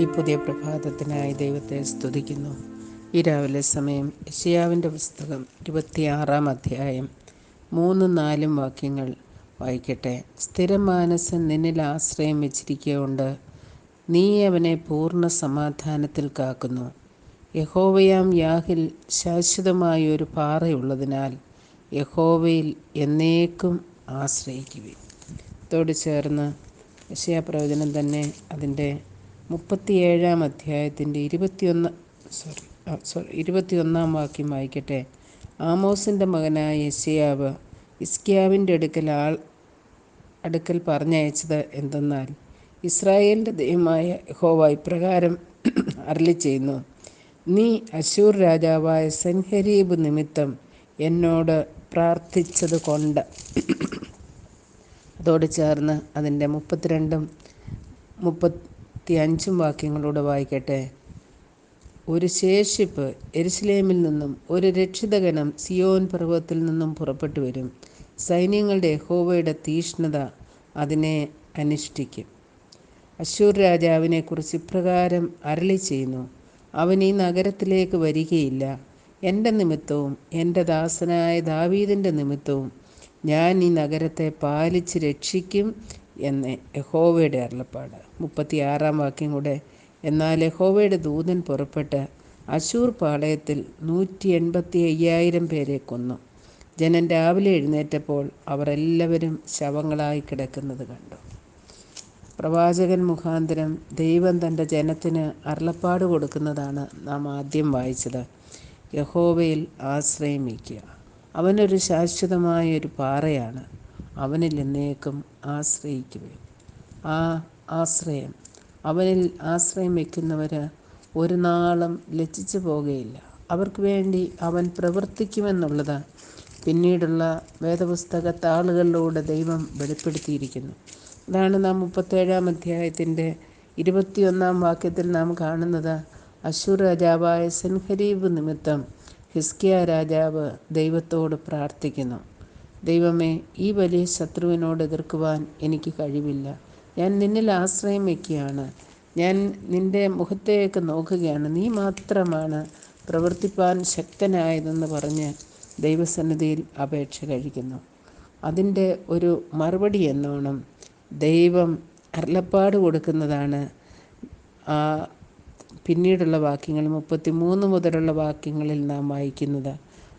ഈ പുതിയ പ്രഭാതത്തിനായി ദൈവത്തെ സ്തുതിക്കുന്നു. ഈ രാവിലെ സമയം യശയാവിന്റെ പുസ്തകം ഇരുപത്തിയാറാം അധ്യായം മൂന്നും നാലും വാക്യങ്ങൾ വായിക്കട്ടെ. സ്ഥിരമാനസൻ നിന്നിൽ ആശ്രയം വെച്ചിരിക്കുകയുണ്ട് നീ അവനെ പൂർണ സമാധാനത്തിൽ കാക്കുന്നു. യഹോവയാം യാഹിൽ ശാശ്വതമായ ഒരു പാറയുള്ളതിനാൽ യഹോവയിൽ എന്നേക്കും ആശ്രയിക്കുവിൻ. ഇതോട് ചേർന്ന് യശയാ പ്രവചനം തന്നെ അതിന്റെ മുപ്പത്തിയേഴാം അധ്യായത്തിന്റെ ഇരുപത്തിയൊന്ന് സോറി സോറി ഇരുപത്തിയൊന്നാം വാക്യം വായിക്കട്ടെ. ആമോസിന്റെ മകനായ യശയാവ് ഇസ്കിയാവിന്റെ അടുക്കൽ ആൾ അടുക്കൽ പറഞ്ഞയച്ചത് എന്തെന്നാൽ ഇസ്രായേലിന്റെ ദൈവമായ ഹോവ ഇപ്രകാരം അരളി ചെയ്യുന്നു നീ അശൂർ രാജാവായ സെൻഹരീബ് നിമിത്തം എന്നോട് പ്രാർത്ഥിച്ചത് കൊണ്ട്. അതോട് ചേർന്ന് അതിന്റെ മുപ്പത്തിരണ്ടും മുപ്പത്തി അഞ്ചും വാക്യങ്ങളൂടെ വായിക്കട്ടെ. ഒരു ശേഷിപ്പ് എരുസലേമിൽ നിന്നും ഒരു രക്ഷിതഗണം സിയോൻ പർവതത്തിൽ നിന്നും പുറപ്പെട്ടു വരും. സൈന്യങ്ങളുടെ ഹോവയുടെ തീഷ്ണത അതിനെ അനുഷ്ഠിക്കും. അശൂർ രാജാവിനെക്കുറിച്ച് ഇപ്രകാരം അരളി ചെയ്യുന്നു. അവൻ ഈ നഗരത്തിലേക്ക് വരികയില്ല. എന്റെ നിമിത്തവും എന്റെ ദാസനായ ദാവീദിന്റെ നിമിത്തവും ഞാൻ ഈ നഗരത്തെ പാലിച്ച് രക്ഷിക്കും എന്ന് യഹോവയുടെ അരുളപ്പാട്. മുപ്പത്തിയാറാം വാക്യം കൂടെ എന്നാൽ യഹോവയുടെ ദൂതൻ പുറപ്പെട്ട് അശൂർ പാളയത്തിൽ നൂറ്റി എൺപത്തി അയ്യായിരം പേരെ കൊന്നു. ജനൻ രാവിലെ എഴുന്നേറ്റപ്പോൾ അവരെല്ലാവരും ശവങ്ങളായി കിടക്കുന്നത് കണ്ടു. പ്രവാചകൻ മുഖാന്തരം ദൈവം തന്റെ ജനത്തിന് അരുളപ്പാട് കൊടുക്കുന്നതാണ് നാം ആദ്യം വായിച്ചത്. യഹോവയിൽ ആശ്രയം വയ്ക്കുക അവനൊരു ശാശ്വതമായ ഒരു പാറയാണ്. അവനിൽ എന്നേക്കും ആശ്രയിക്കുക ആ ആശ്രയം അവനിൽ ആശ്രയം വയ്ക്കുന്നവർ ഒരു നാളും ലജ്ജിച്ചു പോകുകയില്ല അവർക്ക് വേണ്ടി അവൻ പ്രവർത്തിക്കുമെന്നുള്ളത് പിന്നീടുള്ള വേദപുസ്തക താളുകളിലൂടെ ദൈവം വെളിപ്പെടുത്തിയിരിക്കുന്നു. ഇതാണ് നാം മുപ്പത്തേഴാം അധ്യായത്തിന്റെ ഇരുപത്തിയൊന്നാം വാക്യത്തിൽ നാം കാണുന്നത്. അശൂർ രാജാവായ സെൻഹരീബ് നിമിത്തം ഹിസ്കിയ രാജാവ് ദൈവത്തോട് പ്രാർത്ഥിക്കുന്നു. ദൈവമേ ഈ വലിയ ശത്രുവിനോട് എതിർക്കുവാൻ എനിക്ക് കഴിവില്ല. ഞാൻ നിന്നിൽ ആശ്രയം വയ്ക്കുകയാണ്. ഞാൻ നിന്റെ മുഖത്തേക്ക് നോക്കുകയാണ്. നീ മാത്രമാണ് പ്രവർത്തിപ്പാൻ ശക്തനായതെന്ന് പറഞ്ഞ് ദൈവസന്നിധിയിൽ അപേക്ഷ കഴിക്കുന്നു. അതിന്റെ ഒരു മറുപടി എന്നോണം ദൈവം അരുളപ്പാട് കൊടുക്കുന്നതാണ്. ആ പിന്നീടുള്ള വാക്യങ്ങൾ മുപ്പത്തി മൂന്ന് മുതലുള്ള വാക്യങ്ങളിൽ നാം വായിക്കുന്നത്.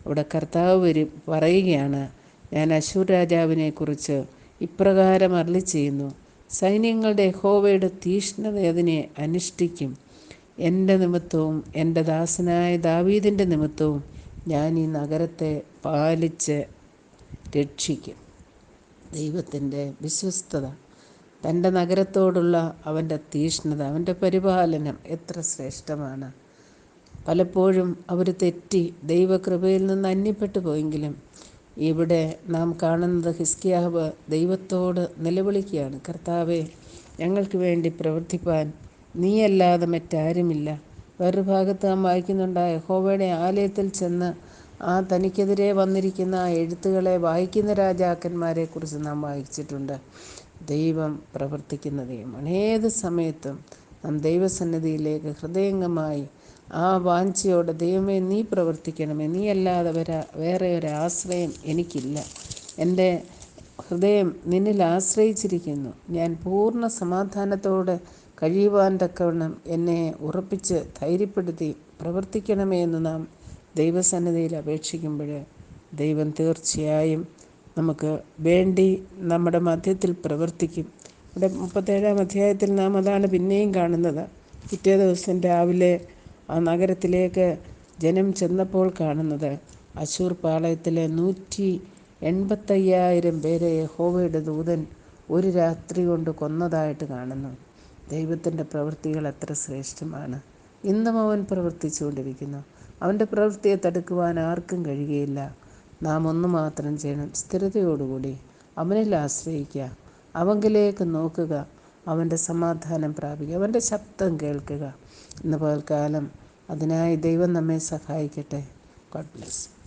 അവിടെ കർത്താവ് വരും പറയുകയാണ് ഞാൻ അശൂർ രാജാവിനെക്കുറിച്ച് ഇപ്രകാരം അരളി ചെയ്യുന്നു സൈന്യങ്ങളുടെ ഹോവയുടെ തീഷ്ണത അതിനെ അനുഷ്ഠിക്കും. എന്റെ നിമിത്തവും എന്റെ ദാസനായ ദാവീദിന്റെ നിമിത്തവും ഞാൻ ഈ നഗരത്തെ പാലിച്ച് രക്ഷിക്കും. ദൈവത്തിന്റെ വിശ്വസ്തത തന്റെ നഗരത്തോടുള്ള അവന്റെ തീഷ്ണത അവന്റെ പരിപാലനം എത്ര ശ്രേഷ്ഠമാണ്. പലപ്പോഴും അവർ തെറ്റി ദൈവകൃപയിൽ നിന്ന് അന്യപ്പെട്ടു പോയെങ്കിലും ഇവിടെ നാം കാണുന്നത് ഹിസ്കിയാവ് ദൈവത്തോട് നിലവിളിക്കുകയാണ്. കർത്താവെ ഞങ്ങൾക്ക് വേണ്ടി പ്രവർത്തിപ്പാൻ നീയല്ലാതെ മറ്റാരുമില്ല. വേറൊരു ഭാഗത്ത് നാം വായിക്കുന്നുണ്ടായ ഹോവയുടെ ആലയത്തിൽ ചെന്ന് ആ തനിക്കെതിരെ വന്നിരിക്കുന്ന ആ എഴുത്തുകളെ വായിക്കുന്ന രാജാക്കന്മാരെ കുറിച്ച് നാം വായിച്ചിട്ടുണ്ട്. ദൈവം പ്രവർത്തിക്കുന്ന ദൈവമാണ്. ഏത് സമയത്തും നാം ദൈവസന്നിധിയിലേക്ക് ഹൃദയംഗമായി ആ വാഞ്ചയോടെ ദൈവമേ നീ പ്രവർത്തിക്കണമേ. നീ അല്ലാതെ വരാ. വേറെ ഒരു ആശ്രയം എനിക്കില്ല. എന്റെ ഹൃദയം നിന്നിൽ ആശ്രയിച്ചിരിക്കുന്നു. ഞാൻ പൂർണ സമാധാനത്തോടെ കഴിയുവാൻ തക്കവണ്ണം എന്നെ ഉറപ്പിച്ച് ധൈര്യപ്പെടുത്തി പ്രവർത്തിക്കണമേ എന്ന് നാം ദൈവസന്നിധിയിൽ അപേക്ഷിക്കുമ്പോൾ ദൈവം തീർച്ചയായും നമുക്ക് വേണ്ടി നമ്മുടെ മധ്യത്തിൽ പ്രവർത്തിക്കും. ഇവിടെ മുപ്പത്തേഴാം അധ്യായത്തിൽ നാം അതാണ് പിന്നെയും കാണുന്നത്. പിറ്റേ ദിവസം രാവിലെ ആ നഗരത്തിലേക്ക് ജനം ചെന്നപ്പോൾ കാണുന്നത് അശൂർ പാളയത്തിലെ നൂറ്റി എൺപത്തയ്യായിരം പേരെ യഹോവയുടെ ദൂതൻ ഒരു രാത്രി കൊണ്ട് കൊന്നതായിട്ട് കാണുന്നു. ദൈവത്തിന്റെ പ്രവൃത്തികൾ എത്ര ശ്രേഷ്ഠമാണ്. ഇന്നും അവൻ പ്രവർത്തിച്ചുകൊണ്ടിരിക്കുന്നു. അവന്റെ പ്രവൃത്തിയെ തടുക്കുവാൻ ആർക്കും കഴിയുകയില്ല. നാം ഒന്ന് മാത്രം ചെയ്യണം. സ്ഥിരതയോടുകൂടി അവനിൽ ആശ്രയിക്കുക. അവങ്കിലേക്ക് നോക്കുക. അവന്റെ സമാധാനം പ്രാപിക്കുക അവന്റെ ശബ്ദം കേൾക്കുക. ഇന്ന് പകൽക്കാലം അതിനായി ദൈവം നമ്മെ സഹായിക്കട്ടെ. God bless